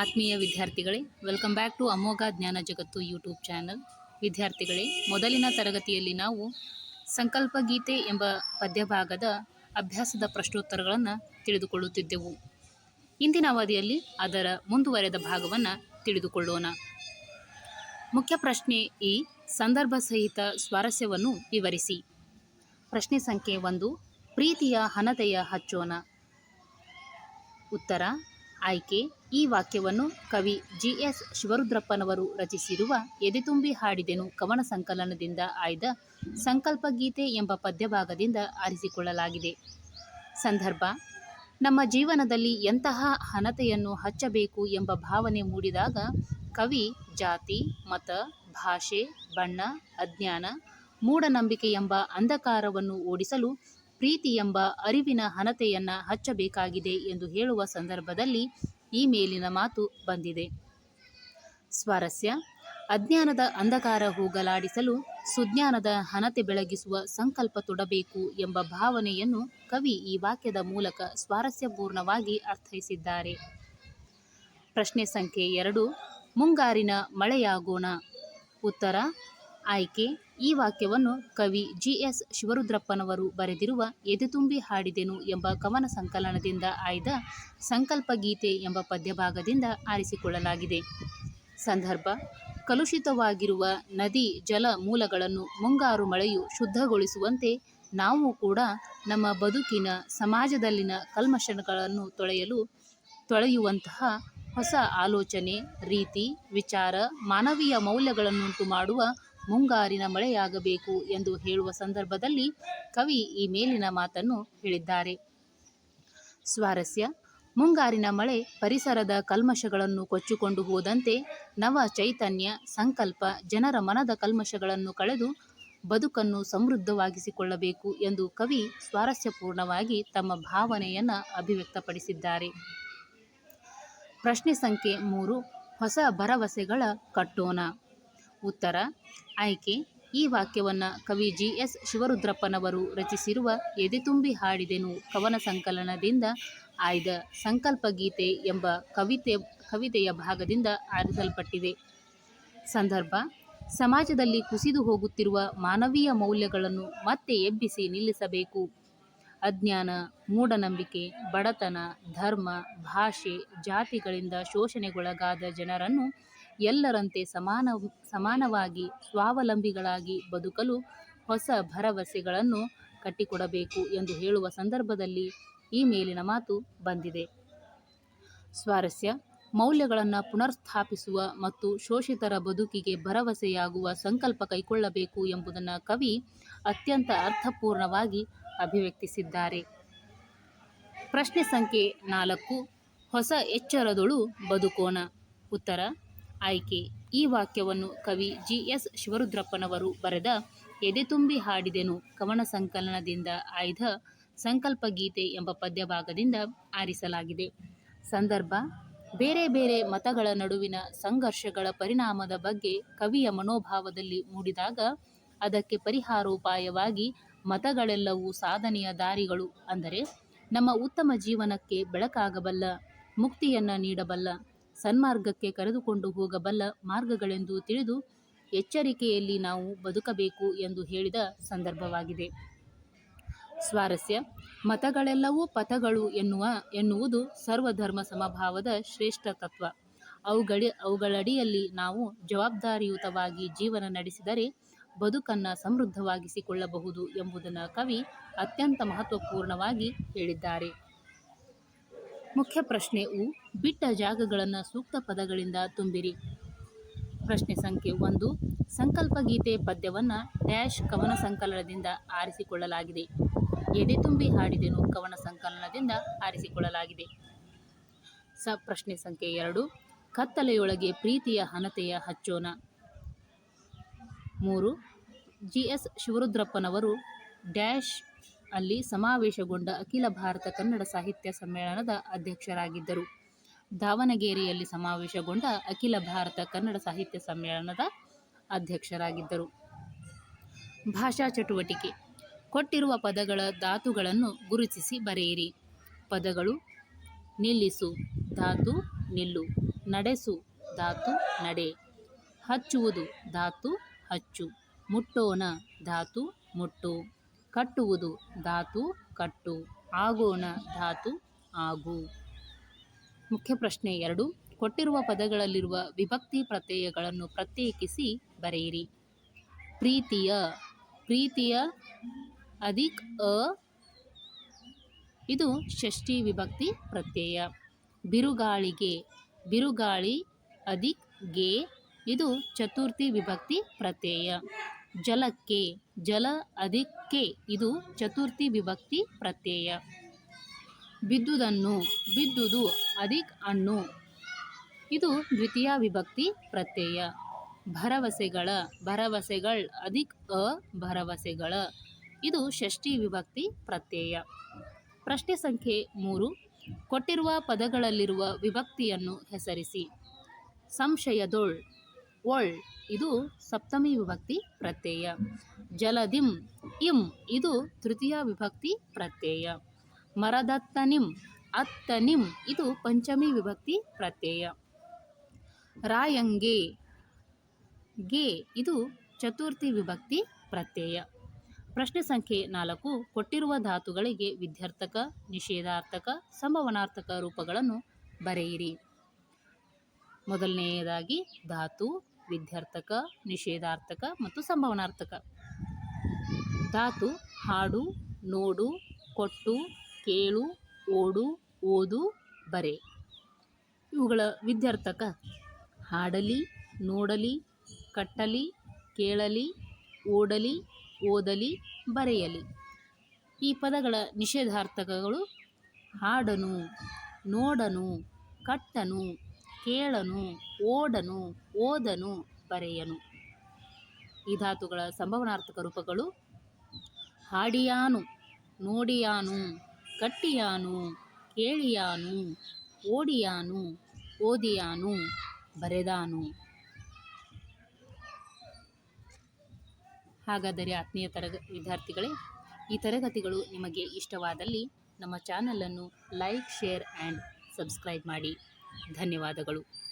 ಆತ್ಮೀಯ ವಿದ್ಯಾರ್ಥಿಗಳೇ welcome back to ಅಮೋಘ ಜ್ಞಾನ ಜಗತ್ತು ಯೂಟ್ಯೂಬ್ ಚಾನಲ್ ವಿದ್ಯಾರ್ಥಿಗಳೇ, ಮೊದಲಿನ ತರಗತಿಯಲ್ಲಿ ನಾವು ಸಂಕಲ್ಪ ಗೀತೆ ಎಂಬ ಪದ್ಯಭಾಗದ ಅಭ್ಯಾಸದ ಪ್ರಶ್ನೋತ್ತರಗಳನ್ನು ತಿಳಿದುಕೊಳ್ಳುತ್ತಿದ್ದೆವು. ಇಂದಿನ ಅವಧಿಯಲ್ಲಿ ಅದರ ಮುಂದುವರೆದ ಭಾಗವನ್ನು ತಿಳಿದುಕೊಳ್ಳೋಣ. ಮುಖ್ಯ ಪ್ರಶ್ನೆ ಈ, ಸಂದರ್ಭ ಸಹಿತ ಸ್ವಾರಸ್ಯವನ್ನು ವಿವರಿಸಿ. ಪ್ರಶ್ನೆ ಸಂಖ್ಯೆ ಒಂದು, ಪ್ರೀತಿಯ ಹಣತೆಯ ಹಚ್ಚೋಣ. ಉತ್ತರ ಆಯ್ಕೆ. ಈ ವಾಕ್ಯವನ್ನು ಕವಿ ಜಿ ಎಸ್ ಶಿವರುದ್ರಪ್ಪನವರು ರಚಿಸಿರುವ ಎದೆತುಂಬಿ ಹಾಡಿದೆನು ಕವನ ಸಂಕಲನದಿಂದ ಆಯ್ದ ಸಂಕಲ್ಪ ಗೀತೆ ಎಂಬ ಪದ್ಯಭಾಗದಿಂದ ಆರಿಸಿಕೊಳ್ಳಲಾಗಿದೆ. ಸಂದರ್ಭ, ನಮ್ಮ ಜೀವನದಲ್ಲಿ ಎಂತಹ ಹಣತೆಯನ್ನು ಹಚ್ಚಬೇಕು ಎಂಬ ಭಾವನೆ ಮೂಡಿದಾಗ ಕವಿ ಜಾತಿ, ಮತ, ಭಾಷೆ, ಬಣ್ಣ, ಅಜ್ಞಾನ, ಮೂಢನಂಬಿಕೆ ಎಂಬ ಅಂಧಕಾರವನ್ನು ಓಡಿಸಲು ಪ್ರೀತಿ ಎಂಬ ಅರಿವಿನ ಹಣತೆಯನ್ನು ಹಚ್ಚಬೇಕಾಗಿದೆ ಎಂದು ಹೇಳುವ ಸಂದರ್ಭದಲ್ಲಿ ಈ ಮೇಲಿನ ಮಾತು ಬಂದಿದೆ. ಸ್ವಾರಸ್ಯ, ಅಜ್ಞಾನದ ಅಂಧಕಾರ ಹೋಗಲಾಡಿಸಲು ಸುಜ್ಞಾನದ ಹಣತೆ ಬೆಳಗಿಸುವ ಸಂಕಲ್ಪ ತೊಡಬೇಕು ಎಂಬ ಭಾವನೆಯನ್ನು ಕವಿ ಈ ವಾಕ್ಯದ ಮೂಲಕ ಸ್ವಾರಸ್ಯಪೂರ್ಣವಾಗಿ ಅರ್ಥೈಸಿದ್ದಾರೆ. ಪ್ರಶ್ನೆ ಸಂಖ್ಯೆ ಎರಡು, ಮುಂಗಾರಿನ ಮಳೆಯಾಗೋಣ. ಉತ್ತರ ಆಯ್ಕೆ. ಈ ವಾಕ್ಯವನ್ನು ಕವಿ ಜಿ ಎಸ್ ಶಿವರುದ್ರಪ್ಪನವರು ಬರೆದಿರುವ ಎದೆತುಂಬಿ ಹಾಡಿದೆನು ಎಂಬ ಕವನ ಸಂಕಲನದಿಂದ ಆಯ್ದ ಸಂಕಲ್ಪ ಗೀತೆ ಎಂಬ ಪದ್ಯಭಾಗದಿಂದ ಆರಿಸಿಕೊಳ್ಳಲಾಗಿದೆ. ಸಂದರ್ಭ. ಕಲುಷಿತವಾಗಿರುವ ನದಿ ಜಲ ಮೂಲಗಳನ್ನು ಮುಂಗಾರು ಮಳೆಯು ಶುದ್ಧಗೊಳಿಸುವಂತೆ ನಾವು ಕೂಡ ನಮ್ಮ ಬದುಕಿನ ಸಮಾಜದಲ್ಲಿನ ಕಲ್ಮಶಗಳನ್ನು ತೊಳೆಯಲು ತೊಳೆಯುವಂತಹ ಹೊಸ ಆಲೋಚನೆ, ರೀತಿ, ವಿಚಾರ, ಮಾನವೀಯ ಮೌಲ್ಯಗಳನ್ನುಂಟು ಮಾಡುವ ಮುಂಗಾರಿನ ಮಳೆಯಾಗಬೇಕು ಎಂದು ಹೇಳುವ ಸಂದರ್ಭದಲ್ಲಿ ಕವಿ ಈ ಮೇಲಿನ ಮಾತನ್ನು ಹೇಳಿದ್ದಾರೆ. ಸ್ವಾರಸ್ಯ, ಮುಂಗಾರಿನ ಮಳೆ ಪರಿಸರದ ಕಲ್ಮಶಗಳನ್ನು ಕೊಚ್ಚಿಕೊಂಡು ಹೋದಂತೆ ನವ ಚೈತನ್ಯ, ಸಂಕಲ್ಪ, ಜನರ ಮನದ ಕಲ್ಮಶಗಳನ್ನು ಕಳೆದು ಬದುಕನ್ನು ಸಮೃದ್ಧವಾಗಿಸಿಕೊಳ್ಳಬೇಕು ಎಂದು ಕವಿ ಸ್ವಾರಸ್ಯಪೂರ್ಣವಾಗಿ ತಮ್ಮ ಭಾವನೆಯನ್ನು ಅಭಿವ್ಯಕ್ತಪಡಿಸಿದ್ದಾರೆ. ಪ್ರಶ್ನೆ ಸಂಖ್ಯೆ ಮೂರು, ಹೊಸ ಭರವಸೆಗಳ ಕಟ್ಟೋಣ ಉತ್ತರ. ಆಯ್ಕೆ. ಈ ವಾಕ್ಯವನ್ನು ಕವಿ ಜಿ. ಎಸ್. ಶಿವರುದ್ರಪ್ಪನವರು ರಚಿಸಿರುವ ಎದೆತುಂಬಿ ಹಾಡಿದೆನು ಕವನ ಸಂಕಲನದಿಂದ ಆಯ್ದ ಸಂಕಲ್ಪ ಗೀತೆ ಎಂಬ ಕವಿತೆ, ಕವಿತೆಯ ಭಾಗದಿಂದ ಆರಿಸಲ್ಪಟ್ಟಿದೆ. ಸಂದರ್ಭ. ಸಮಾಜದಲ್ಲಿ ಕುಸಿದು ಹೋಗುತ್ತಿರುವ ಮಾನವೀಯ ಮೌಲ್ಯಗಳನ್ನು ಮತ್ತೆ ಎಬ್ಬಿಸಿ ನಿಲ್ಲಿಸಬೇಕು. ಅಜ್ಞಾನ, ಮೂಢನಂಬಿಕೆ, ಬಡತನ, ಧರ್ಮ, ಭಾಷೆ, ಜಾತಿಗಳಿಂದ ಶೋಷಣೆಗೊಳಗಾದ ಜನರನ್ನು ಎಲ್ಲರಂತೆ ಸಮಾನ, ಸಮಾನವಾಗಿ ಸ್ವಾವಲಂಬಿಗಳಾಗಿ ಬದುಕಲು ಹೊಸ ಭರವಸೆಗಳನ್ನು ಕಟ್ಟಿಕೊಡಬೇಕು ಎಂದು ಹೇಳುವ ಸಂದರ್ಭದಲ್ಲಿ ಈ ಮೇಲಿನ ಮಾತು ಬಂದಿದೆ. ಸ್ವಾರಸ್ಯ, ಮೌಲ್ಯಗಳನ್ನು ಪುನರ್ಸ್ಥಾಪಿಸುವ ಮತ್ತು ಶೋಷಿತರ ಬದುಕಿಗೆ ಭರವಸೆಯಾಗುವ ಸಂಕಲ್ಪ ಕೈಗೊಳ್ಳಬೇಕು ಎಂಬುದನ್ನು ಕವಿ ಅತ್ಯಂತ ಅರ್ಥಪೂರ್ಣವಾಗಿ ಅಭಿವ್ಯಕ್ತಿಸಿದ್ದಾರೆ. ಪ್ರಶ್ನೆ ಸಂಖ್ಯೆ ನಾಲ್ಕು, ಹೊಸ ಎಚ್ಚರದೊಳು ಬದುಕೋಣ. ಉತ್ತರ ಆಯ್ಕೆ. ಈ ವಾಕ್ಯವನ್ನು ಕವಿ ಜಿ. ಎಸ್. ಶಿವರುದ್ರಪ್ಪನವರು ಬರೆದ ಎದೆತುಂಬಿ ಹಾಡಿದೆನು ಕವನ ಸಂಕಲನದಿಂದ ಆಯ್ದ ಸಂಕಲ್ಪ ಗೀತೆ ಎಂಬ ಪದ್ಯಭಾಗದಿಂದ ಆರಿಸಲಾಗಿದೆ. ಸಂದರ್ಭ, ಬೇರೆ ಬೇರೆ ಮತಗಳ ನಡುವಿನ ಸಂಘರ್ಷಗಳ ಪರಿಣಾಮದ ಬಗ್ಗೆ ಕವಿಯ ಮನೋಭಾವದಲ್ಲಿ ಮೂಡಿದಾಗ ಅದಕ್ಕೆ ಪರಿಹಾರೋಪಾಯವಾಗಿ ಮತಗಳೆಲ್ಲವೂ ಸಾಧನೆಯ ದಾರಿಗಳು ಅಂದರೆ ನಮ್ಮ ಉತ್ತಮ ಜೀವನಕ್ಕೆ ಬೆಳಕಾಗಬಲ್ಲ, ಮುಕ್ತಿಯನ್ನು ನೀಡಬಲ್ಲ ಸನ್ಮಾರ್ಗಕ್ಕೆ ಕರೆದುಕೊಂಡು ಹೋಗಬಲ್ಲ ಮಾರ್ಗಗಳೆಂದು ತಿಳಿದು ಎಚ್ಚರಿಕೆಯಲ್ಲಿ ನಾವು ಬದುಕಬೇಕು ಎಂದು ಹೇಳಿದ ಸಂದರ್ಭವಾಗಿದೆ. ಸ್ವಾರಸ್ಯ, ಮತಗಳೆಲ್ಲವೂ ಪಥಗಳು ಎನ್ನುವ, ಎನ್ನುವುದು ಸರ್ವಧರ್ಮ ಸಮಭಾವದ ಶ್ರೇಷ್ಠ ತತ್ವ. ಅವುಗಳಿ, ಅವುಗಳಡಿಯಲ್ಲಿ ನಾವು ಜವಾಬ್ದಾರಿಯುತವಾಗಿ ಜೀವನ ನಡೆಸಿದರೆ ಬದುಕನ್ನು ಸಮೃದ್ಧವಾಗಿಸಿಕೊಳ್ಳಬಹುದು ಎಂಬುದನ್ನು ಕವಿ ಅತ್ಯಂತ ಮಹತ್ವಪೂರ್ಣವಾಗಿ ಹೇಳಿದ್ದಾರೆ. ಮುಖ್ಯ ಪ್ರಶ್ನೆ, ಉ, ಬಿಟ್ಟ ಜಾಗಗಳನ್ನು ಸೂಕ್ತ ಪದಗಳಿಂದ ತುಂಬಿರಿ. ಪ್ರಶ್ನೆ ಸಂಖ್ಯೆ ಒಂದು, ಸಂಕಲ್ಪ ಗೀತೆ ಪದ್ಯವನ್ನು ಡ್ಯಾಶ್ ಕವನ ಸಂಕಲನದಿಂದ ಆರಿಸಿಕೊಳ್ಳಲಾಗಿದೆ. ಎದೆತುಂಬಿ ಹಾಡಿದೆನು ಕವನ ಸಂಕಲನದಿಂದ ಆರಿಸಿಕೊಳ್ಳಲಾಗಿದೆ. ಸ, ಪ್ರಶ್ನೆ ಸಂಖ್ಯೆ ಎರಡು, ಕತ್ತಲೆಯೊಳಗೆ ಪ್ರೀತಿಯ ಹನತೆಯ ಹಚ್ಚೋಣ ಮೂರು, ಜಿ ಎಸ್ ಶಿವರುದ್ರಪ್ಪನವರು ಡ್ಯಾಶ್ ಅಲ್ಲಿ ಸಮಾವೇಶಗೊಂಡ ಅಖಿಲ ಭಾರತ ಕನ್ನಡ ಸಾಹಿತ್ಯ ಸಮ್ಮೇಳನದ ಅಧ್ಯಕ್ಷರಾಗಿದ್ದರು. ದಾವಣಗೆರೆಯಲ್ಲಿ ಸಮಾವೇಶಗೊಂಡ ಅಖಿಲ ಭಾರತ ಕನ್ನಡ ಸಾಹಿತ್ಯ ಸಮ್ಮೇಳನದ ಅಧ್ಯಕ್ಷರಾಗಿದ್ದರು. ಭಾಷಾ ಚಟುವಟಿಕೆ. ಕೊಟ್ಟಿರುವ ಪದಗಳ ಧಾತುಗಳನ್ನು ಗುರುತಿಸಿ ಬರೆಯಿರಿ. ಪದಗಳು ನಿಲ್ಲಿಸು, ಧಾತು, ನಿಲ್ಲು, ನಡೆಸು, ಧಾತು, ನಡೆ. ಹಚ್ಚುವುದು, ಧಾತು, ಹಚ್ಚು. ಮುಟ್ಟೋಣ ಧಾತು, ಮುಟ್ಟು. ಕಟ್ಟುವುದು ಧಾತು, ಕಟ್ಟು ಆಗೋಣ ಧಾತು ಆಗು. ಮುಖ್ಯ ಪ್ರಶ್ನೆ ಎರಡು. ಕೊಟ್ಟಿರುವ ಪದಗಳಲ್ಲಿರುವ ವಿಭಕ್ತಿ ಪ್ರತ್ಯಯಗಳನ್ನು ಪ್ರತ್ಯೇಕಿಸಿ ಬರೆಯಿರಿ. ಪ್ರೀತಿಯ ಪ್ರೀತಿಯ ಅಧಿಕ್ ಅ. ಇದು ಷಷ್ಠಿ ವಿಭಕ್ತಿ ಪ್ರತ್ಯಯ. ಬಿರುಗಾಳಿಗೆ, ಬಿರುಗಾಳಿ ಅಧಿಕ್ಗೆ ಇದು ಚತುರ್ಥಿ ವಿಭಕ್ತಿ ಪ್ರತ್ಯಯ. ಜಲಕ್ಕೆ, ಜಲ ಅದಕ್ಕೆ ಇದು ಚತುರ್ಥಿ ವಿಭಕ್ತಿ ಪ್ರತ್ಯಯ. ಬಿದ್ದುದನ್ನು ಬಿದ್ದುದು ಅದಿಕ್ ಅಣ್ಣು ಇದು ದ್ವಿತೀಯ ವಿಭಕ್ತಿ ಪ್ರತ್ಯಯ. ಭರವಸೆಗಳ, ಭರವಸೆಗಳ್ ಅಧಿಕ್ ಅ, ಭರವಸೆಗಳ, ಇದು ಷಷ್ಠಿ ವಿಭಕ್ತಿ ಪ್ರತ್ಯಯ. ಪ್ರಶ್ನೆ ಸಂಖ್ಯೆ ಮೂರು, ಕೊಟ್ಟಿರುವ ಪದಗಳಲ್ಲಿರುವ ವಿಭಕ್ತಿಯನ್ನು ಹೆಸರಿಸಿ. ಸಂಶಯದೊಳ್ ಒಳ್ ಇದು ಸಪ್ತಮಿ ವಿಭಕ್ತಿ ಪ್ರತ್ಯಯ. ಜಲದಿಂ, ಇಂ, ಇದು ತೃತೀಯ ವಿಭಕ್ತಿ ಪ್ರತ್ಯಯ. ಮರದತ್ತನಿಂ, ಅತ್ತನಿಂ, ಇದು ಪಂಚಮಿ ವಿಭಕ್ತಿ ಪ್ರತ್ಯಯ. ರಾಯಂಗೆ, ಗೆ, ಇದು ಚತುರ್ಥಿ ವಿಭಕ್ತಿ ಪ್ರತ್ಯಯ. ಪ್ರಶ್ನೆ ಸಂಖ್ಯೆ ನಾಲ್ಕು, ಕೊಟ್ಟಿರುವ ಧಾತುಗಳಿಗೆ ವಿದ್ಯಾರ್ಥಕ, ನಿಷೇಧಾರ್ಥಕ, ಸಂಭವನಾರ್ಥಕ ರೂಪಗಳನ್ನು ಬರೆಯಿರಿ. ಮೊದಲನೆಯದಾಗಿ ಧಾತು ವಿಧ್ಯರ್ಥಕ ನಿಷೇಧಾರ್ಥಕ ಮತ್ತು ಸಂಭವನಾರ್ಥಕ. ಧಾತು, ಹಾಡು, ನೋಡು, ಕೊಟ್ಟು, ಕೇಳು, ಓಡು, ಓದು, ಬರೆ. ಇವುಗಳ ವಿದ್ಯಾರ್ಥಕ ಹಾಡಲಿ, ನೋಡಲಿ, ಕಟ್ಟಲಿ, ಕೇಳಲಿ, ಓಡಲಿ, ಓದಲಿ, ಬರೆಯಲಿ. ಈ ಪದಗಳ ನಿಷೇಧಾರ್ಥಕಗಳು ಹಾಡನು, ನೋಡನು, ಕಟ್ಟನು ಕೇಳನು, ಓಡನು, ಓದನು, ಬರೆಯನು. ಈ ಧಾತುಗಳ ಸಂಭವನಾರ್ಥಕ ರೂಪಗಳು ಹಾಡಿಯಾನು, ನೋಡಿಯಾನು, ಕಟ್ಟಿಯಾನು, ಕೇಳಿಯಾನು, ಓಡಿಯಾನು, ಓದಿಯಾನು, ಬರೆದಾನು. ಹಾಗಾದರೆ ಆತ್ಮೀಯ ತರಗ, ವಿದ್ಯಾರ್ಥಿಗಳೇ, ಈ ತರಗತಿಗಳು ನಿಮಗೆ ಇಷ್ಟವಾದಲ್ಲಿ ನಮ್ಮ ಚಾನಲನ್ನು ಲೈಕ್, ಶೇರ್, ಆ್ಯಂಡ್ ಸಬ್ಸ್ಕ್ರೈಬ್ ಮಾಡಿ. ಧನ್ಯವಾದಗಳು.